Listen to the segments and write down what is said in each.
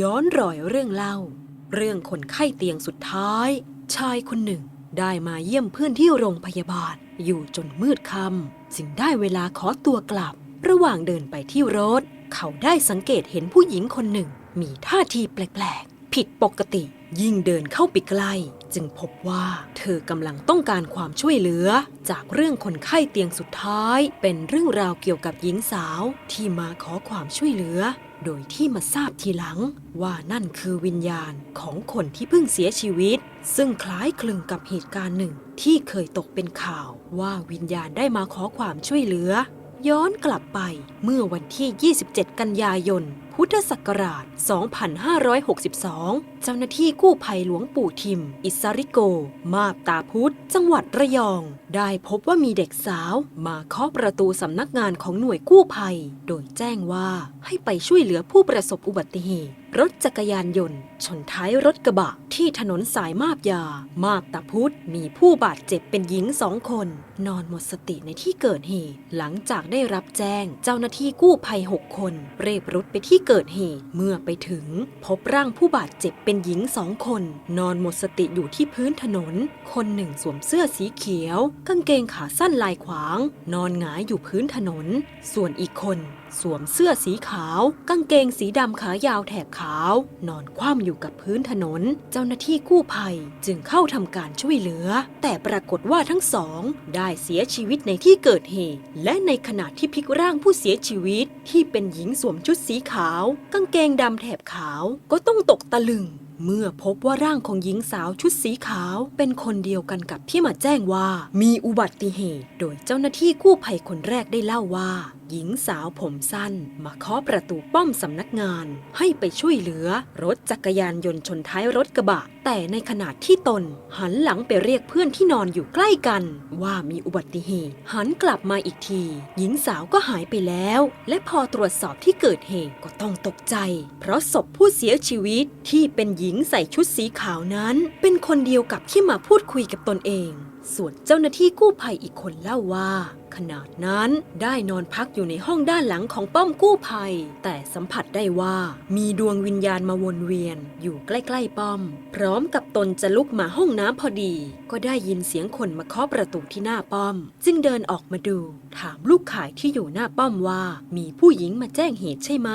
ย้อนรอยเรื่องเล่า เรื่องคนไข้เตียงสุดท้าย ชายคนหนึ่ง ได้มาเยี่ยมเพื่อนที่โรงพยาบาล อยู่จนมืดค่ำจึงได้เวลาขอตัวกลับ ระหว่างเดินไปที่รถ เขาได้สังเกตเห็นผู้หญิงคนหนึ่ง มีท่าทีแปลกๆ ผิดปกติ ยิ่งเดินเข้าไปใกล้จึงพบว่าเธอกำลังต้องการความช่วยเหลือ จากเรื่องคนไข้เตียงสุดท้าย เป็นเรื่องราวเกี่ยวกับหญิงสาวที่มาขอความช่วยเหลือ โดยที่มาทราบทีหลังว่านั่นคือวิญญาณของคนที่เพิ่งเสียชีวิต ซึ่งคล้ายคลึงกับเหตุการณ์หนึ่งที่เคยตกเป็นข่าวว่าวิญญาณได้มาขอความช่วยเหลือ ย้อนกลับไปเมื่อวันที่ 27 กันยายน พุทธศักราช 2562 เจ้าหน้าที่กู้ภัยหลวงปู่ทิม อิสริโก มาบตาพุธจังหวัดระยอง ได้พบว่ามีเด็กสาว มาเคาะประตูสำนักงานของหน่วยกู้ภัย โดยแจ้งว่าให้ไปช่วยเหลือผู้ประสบอุบัติเหตุ รถจักรยานยนต์ ชนท้ายรถกระบะ ที่ถนนสายมาบยา มาบตาพุธมีผู้บาดเจ็บเป็นหญิงสองคน นอนหมดสติในที่เกิดเหตุ หลังจากได้รับแจ้งเจ้าหน้าที่กู้ภัย6คน เรีบรุดไปที่เกิดเหตุเมื่อไปถึง พบร่างผู้บาดเจ็บเป็นหญิงสองคน นอนหมดสติอยู่ที่พื้นถนน คนหนึ่งสวมเสื้อสีเขียว กางเกงขาสั้นลายขวาง นอนหงายอยู่พื้นถนน ส่วนอีกคนสวมเสื้อสีขาว กางเกงสีดำขายาวแถบขาว นอนคว่ำอยู่กับพื้นถนน เจ้าหน้าที่กู้ภัยจึงเข้าทำการช่วยเหลือ แต่ปรากฏว่าทั้งสอง ได้เสียชีวิตในที่เกิดเหตุ และในขณะที่พลิกร่างผู้เสียชีวิต ที่เป็นหญิงสวมชุดสีขาว กางเกงดำแถบขาวก็ต้องตกตะลึงเมื่อพบว่าร่างของหญิงสาวชุดสีขาวเป็นคนเดียวกันกับที่มาแจ้งว่ามีอุบัติเหตุ โดยเจ้าหน้าที่กู้ภัยคนแรกได้เล่าว่า หญิงสาวผมสั้น มาเคาะประตูป้อมสำนักงาน ให้ไปช่วยเหลือ รถจักรยานยนต์ชนท้ายรถกระบะ แต่ในขณะที่ตน หันหลังไปเรียกเพื่อนที่นอนอยู่ใกล้กัน ว่ามีอุบัติเหตุ หันกลับมาอีกที หญิงสาวก็หายไปแล้ว และพอตรวจสอบที่เกิดเหตุก็ต้องตกใจ เพราะศพผู้เสียชีวิตที่เป็นหญิญิงใส่ชุดสีขาวนั้น เป็นคนเดียวกับที่มาพูดคุยกับตนเอง ส่วนเจ้าหน้าที่กู้ภัยอีกคนเล่าว่า ขนาดนั้น ได้นอนพักอยู่ในห้องด้านหลังของป้อมกู้ภัย แต่สัมผัสได้ว่ามีดวงวิญญาณมาวนเวียน อยู่ใกล้ๆป้อม พร้อมกับตนจะลุกมาห้องน้ำพอดี ก็ได้ยินเสียงคนมาเคาะประตูที่หน้าป้อม จึงเดินออกมาดู ถามลูกขายที่อยู่หน้าป้อมว่า มีผู้หญิงมาแจ้งเหตุใช่ไหม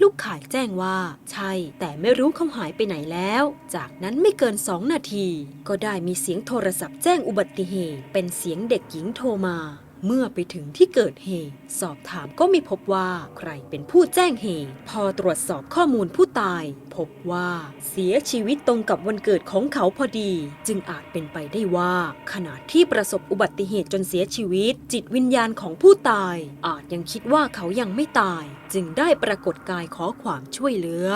ลูกขายแจ้งว่า ใช่ แต่ไม่รู้เขาหายไปไหนแล้ว จากนั้นไม่เกินสองนาที ก็ได้มีเสียงโทรศัพท์แจ้งอุบัติเหตุ เป็นเสียงเด็กหญิงโทรมา เมื่อไปถึงที่เกิดเหตุสอบถามก็ไม่พบว่าใครเป็นผู้แจ้งเหตุ พอตรวจสอบข้อมูลผู้ตาย พบว่าเสียชีวิตตรงกับวันเกิดของเขาพอดี จึงอาจเป็นไปได้ว่า ขณะที่ประสบอุบัติเหตุจนเสียชีวิต จิตวิญญาณของผู้ตาย อาจยังคิดว่าเขายังไม่ตาย จึงได้ปรากฏกายขอความช่วยเหลือ